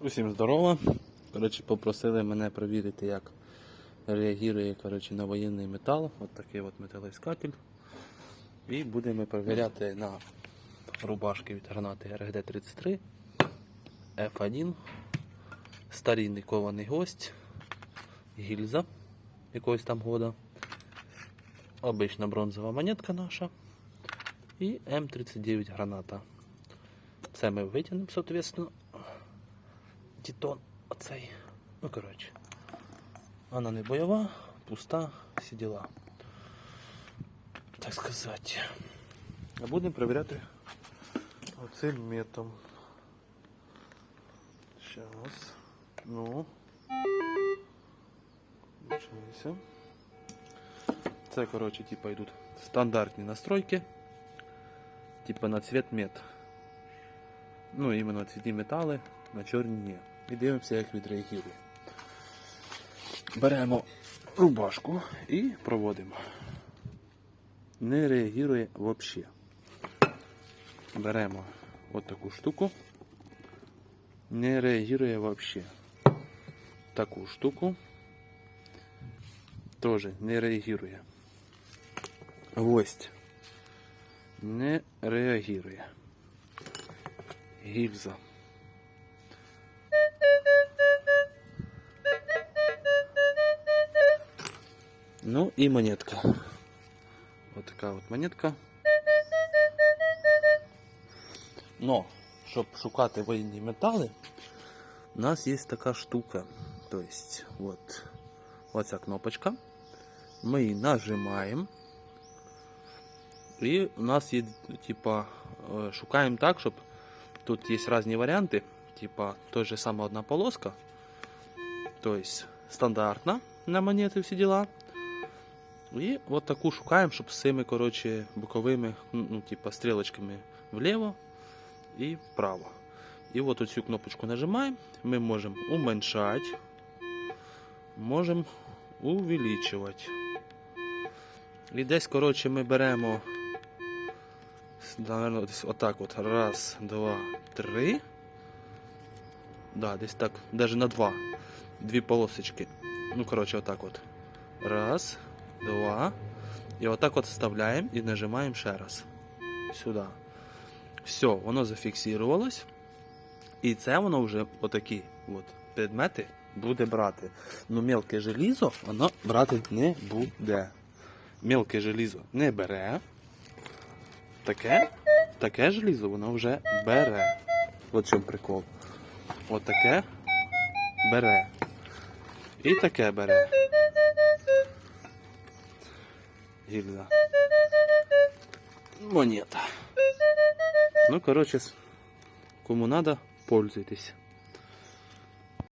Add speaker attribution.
Speaker 1: Усім здорово. Коротше, попросили мене перевірити, як реагує коротше, на воєнний метал. От такий от металоіскатель. І будемо перевіряти на рубашки від гранати РГД-33, F1, старинний кований гость, гільза якогось там года, обична бронзова монетка наша і М39 граната. Це ми витягнемо, соответственно. Тітон оцей. Ну, коротше. Вона не бойова, пуста, всі діла. Так сказати. А будемо перевіряти оцим метом. Сейчас. Ну. Включайся. Це, коротше, типа йдуть стандартні настройки. Типа на цвет мет. Ну, іменно цвітні метали, На чорні ні. І дивимося, як відреагує. Беремо рубашку і проводимо. Не реагує взагалі. Беремо от таку штуку. Не реагує взагалі. Таку штуку. Тоже не реагує. Гвоздь. Не реагує. Гільза. Ну і монетка. Ось така от монетка. Но, щоб шукати воєнні метали, у нас є така штука. Тобто, от, оця кнопочка. Ми її нажимаємо. І у нас є, типа, е, шукаємо так, щоб тут є різні варіанти. Типа, той же сама одна полоска. Тобто, стандартна на монети всі діла. І от таку шукаємо, щоб з цими коротше, боковими, ну, типа, стрілочками вліво і вправо. І от оцю кнопочку нажимаємо, ми можемо уменьшати, можемо увеличувати. І десь, коротше, ми беремо, наверное, десь отак от. Раз, два, три. Да, десь так, навіть на два. Дві полосочки. Ну, коротше, отак от. Раз, два. І отак от вставляємо і нажимаємо ще раз. Сюди. Все, воно зафіксувалось. І це воно вже отакі от предмети буде брати. Ну, мелке желізо воно брати не буде. Мелке желізо не бере. Таке, таке желізо воно вже бере. От чому прикол. От таке бере. І таке бере. Гільза. Монета. Ну, коротше, кому надо, пользуйтесь.